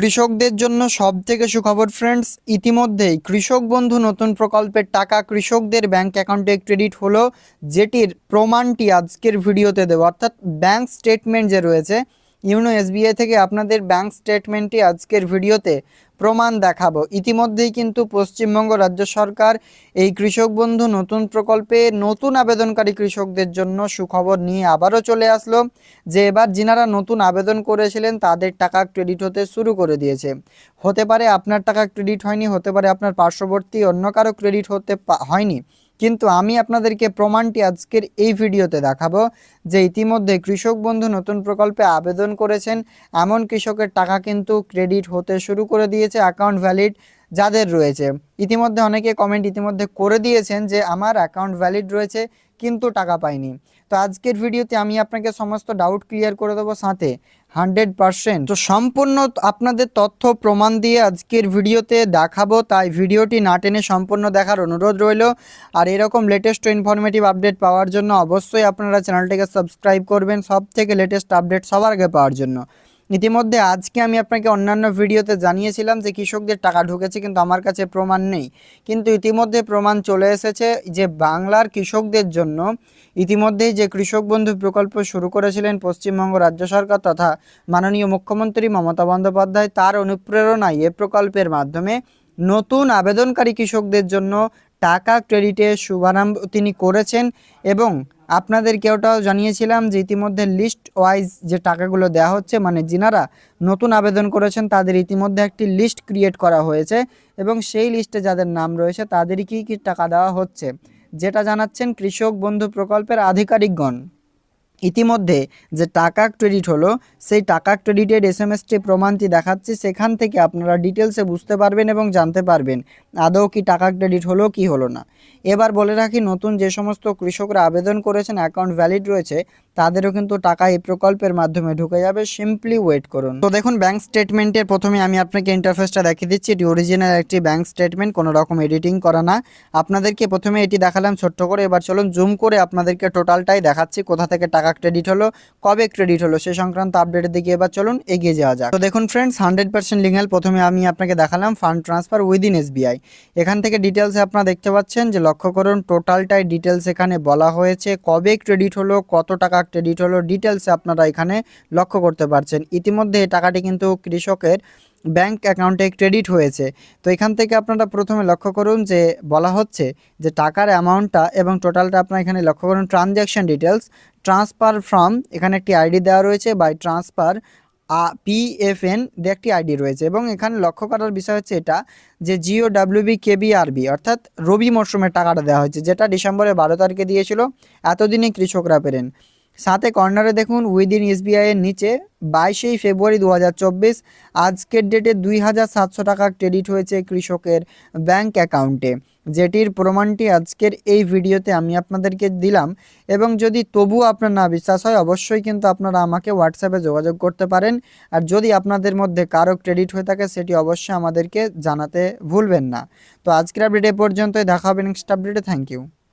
কৃষকদের জন্য সব থেকে সুখবর ফ্রেন্ডস ইতিমধ্যেই কৃষক বন্ধু নতুন প্রকল্পের টাকা কৃষকদের ব্যাংক অ্যাকাউন্টে ক্রেডিট হলো, যেটির প্রমাণটি আজকের ভিডিওতে দেবো। অর্থাৎ ব্যাংক স্টেটমেন্ট যে রয়েছে ইউনো এসবিআই থেকে আপনাদের ব্যাংক স্টেটমেন্টটি আজকের ভিডিওতে প্রমাণ দেখাবো। ইতিমধ্যেই কিন্তু পশ্চিমবঙ্গ রাজ্য সরকার এই কৃষক বন্ধু নতুন প্রকল্পে নতুন আবেদনকারী কৃষকদের জন্য সুখবর নিয়ে আবারও চলে আসলো, যে এবার যিনারা নতুন আবেদন করেছিলেন তাদের টাকা ক্রেডিট হতে শুরু করে দিয়েছে। হতে পারে আপনার টাকা ক্রেডিট হয়নি, হতে পারে আপনার পার্শ্ববর্তী অন্য কারও ক্রেডিট হতে হয়নি। কিন্তু আমি আপনাদেরকে প্রমাণটি আজকের এই ভিডিওতে দেখাবো যে ইতিমধ্যে কৃষক বন্ধু নতুন প্রকল্পে আবেদন করেছেন। এমন কৃষকের টাকা কিন্তু ক্রেডিট হতে শুরু করে দিয়েছে অ্যাকাউন্ট ভ্যালিড যাদের রয়েছে। ইতিমধ্যে অনেকে কমেন্ট ইতিমধ্যে করে দিয়েছেন যে, আমার অ্যাকাউন্ট ভ্যালিড রয়েছে, কিন্তু টাকা পাইনি। তো আজকের ভিডিওতে আমি আপনাকে সমস্ত ডাউট ক্লিয়ার করে দেবো সাথে হান্ড্রেড পারসেন্ট তো সম্পূর্ণ আপনাদের তথ্য প্রমাণ দিয়ে আজকের ভিডিওতে দেখাবো, তাই ভিডিওটি না টেনে সম্পূর্ণ দেখার অনুরোধ রইল। আর এরকম লেটেস্ট ইনফরমেটিভ আপডেট পাওয়ার জন্য অবশ্যই আপনারা চ্যানেলটিকে সাবস্ক্রাইব করবেন সব থেকে লেটেস্ট আপডেট সবার আগে পাওয়ার জন্য। ইতিমধ্যে আজকে আমি আপনাকে অন্যান্য ভিডিওতে জানিয়েছিলাম যে কৃষকদের টাকা ঢুকেছে, কিন্তু আমার কাছে প্রমাণ নেই। কিন্তু ইতিমধ্যে প্রমাণ চলে এসেছে যে বাংলার কৃষকদের জন্য ইতিমধ্যেই যে কৃষক বন্ধু প্রকল্প শুরু করেছিলেন পশ্চিমবঙ্গ রাজ্য সরকার তথা মাননীয় মুখ্যমন্ত্রী মমতা বন্দ্যোপাধ্যায়, তার অনুপ্রেরণায় এ প্রকল্পের মাধ্যমে নতুন আবেদনকারী কৃষকদের জন্য টাকা ক্রেডিটের শুভারম্ভ তিনি করেছেন এবং আপনাদেরকে ওটাও জানিয়েছিলাম যে ইতিমধ্যে লিস্ট ওয়াইজ যে টাকাগুলো দেওয়া হচ্ছে মানে যিনারা নতুন আবেদন করেছেন, তাদের ইতিমধ্যে একটি লিস্ট ক্রিয়েট করা হয়েছে এবং সেই লিস্টে যাদের নাম রয়েছে তাদেরই কি কি টাকা দেওয়া হচ্ছে? যেটা জানাচ্ছেন কৃষক বন্ধু প্রকল্পের আধিকারিকগণ। ইতিমধ্যে যে টাকা ক্রেডিট হলো, সেই টাকা ক্রেডিটের এস এম এসটি প্রমাণটি দেখাচ্ছি। সেখান থেকে আপনারা ডিটেলসে বুঝতে পারবেন এবং জানতে পারবেন, আদৌ কি টাকা ক্রেডিট হলো, কি হলো না। এবার বলে রাখি, নতুন যে সমস্ত কৃষকরা আবেদন করেছেন অ্যাকাউন্ট ভ্যালিড রয়েছে তাদেরও কিন্তু টাকা এই প্রকল্পের মাধ্যমে ঢুকে যাবে। সিম্পলি ওয়েট করুন। তো দেখুন ব্যাংক স্টেটমেন্টের প্রথমে আমি আপনাকে ইন্টারফেসটা দেখিয়ে দিচ্ছি। এটি অরিজিনাল একটি ব্যাংক স্টেটমেন্ট কোনো রকম এডিটিং করা না। আপনাদেরকে প্রথমে এটি দেখালাম ছোট্ট করে। এবার চলুন জুম করে আপনাদেরকে টোটালটাই দেখাচ্ছি, কোথা থেকে টাকা ক্রেডিট হলো, কবে ক্রেডিট হলো, সে সংক্রান্ত আপডেটের দিকে এবার চলুন, এগিয়ে যাওয়া যাক। তো দেখুন ফ্রেন্ডস হান্ড্রেড পার্সেন্ট লিঙ্গেল প্রথমে আমি আপনাকে দেখালাম ফান্ড ট্রান্সফার উইদিন এসবিআই এখান থেকে ডিটেলসে আপনারা দেখতে পাচ্ছেন যে লক্ষ্য করুন টোটালটাই ডিটেলস এখানে বলা হয়েছে। কবে ক্রেডিট হলো, কত টাকা ক্রেডিট হলো ডিটেলসে আপনারা এখানে লক্ষ্য করতে পারছেন। ইতিমধ্যে এই টাকাটি কিন্তু কৃষকের ব্যাংক অ্যাকাউন্টে ক্রেডিট হয়েছে। তো এখান থেকে আপনারা প্রথমে লক্ষ্য করুন যে, বলা হচ্ছে যে টাকার অ্যামাউন্টটা এবং টোটালটা আপনারা এখানে লক্ষ্য করুন। ট্রানজ্যাকশন ডিটেলস ট্রান্সফার ফ্রম এখানে একটি আইডি দেওয়া রয়েছে বাই ট্রান্সফার পিএফএন দিয়ে একটি আইডি রয়েছে এবং এখানে লক্ষ্য করার বিষয় হচ্ছে এটা যে জিও ডাব্লিউবি কেবিআরবি অর্থাৎ রবি মরশুমের টাকাটা দেওয়া হয়েছে, যেটা ডিসেম্বরের বারো তারিখে দিয়েছিল। এতদিনে কৃষকরা পেরেন সাথে কর্নারে দেখুন উইদিন এসবিআই এর নিচে বাইশেই ফেব্রুয়ারি দু হাজার চব্বিশ, আজকের ডেটে দুই হাজার সাতশো টাকা ক্রেডিট হয়েছে কৃষকের ব্যাংক অ্যাকাউন্টে যেটির প্রমাণটি আজকের এই ভিডিওতে আমি আপনাদেরকে দিলাম এবং যদি তবুও আপনার না বিশ্বাস হয়, অবশ্যই কিন্তু আপনারা আমাকে হোয়াটসঅ্যাপে যোগাযোগ করতে পারেন। আর যদি আপনাদের মধ্যে কারও ক্রেডিট হয়ে থাকে, সেটি অবশ্যই আমাদেরকে জানাতে ভুলবেন না। তো আজকের আপডেট এ পর্যন্তই, দেখা হবে নেক্সট আপডেটে থ্যাংক ইউ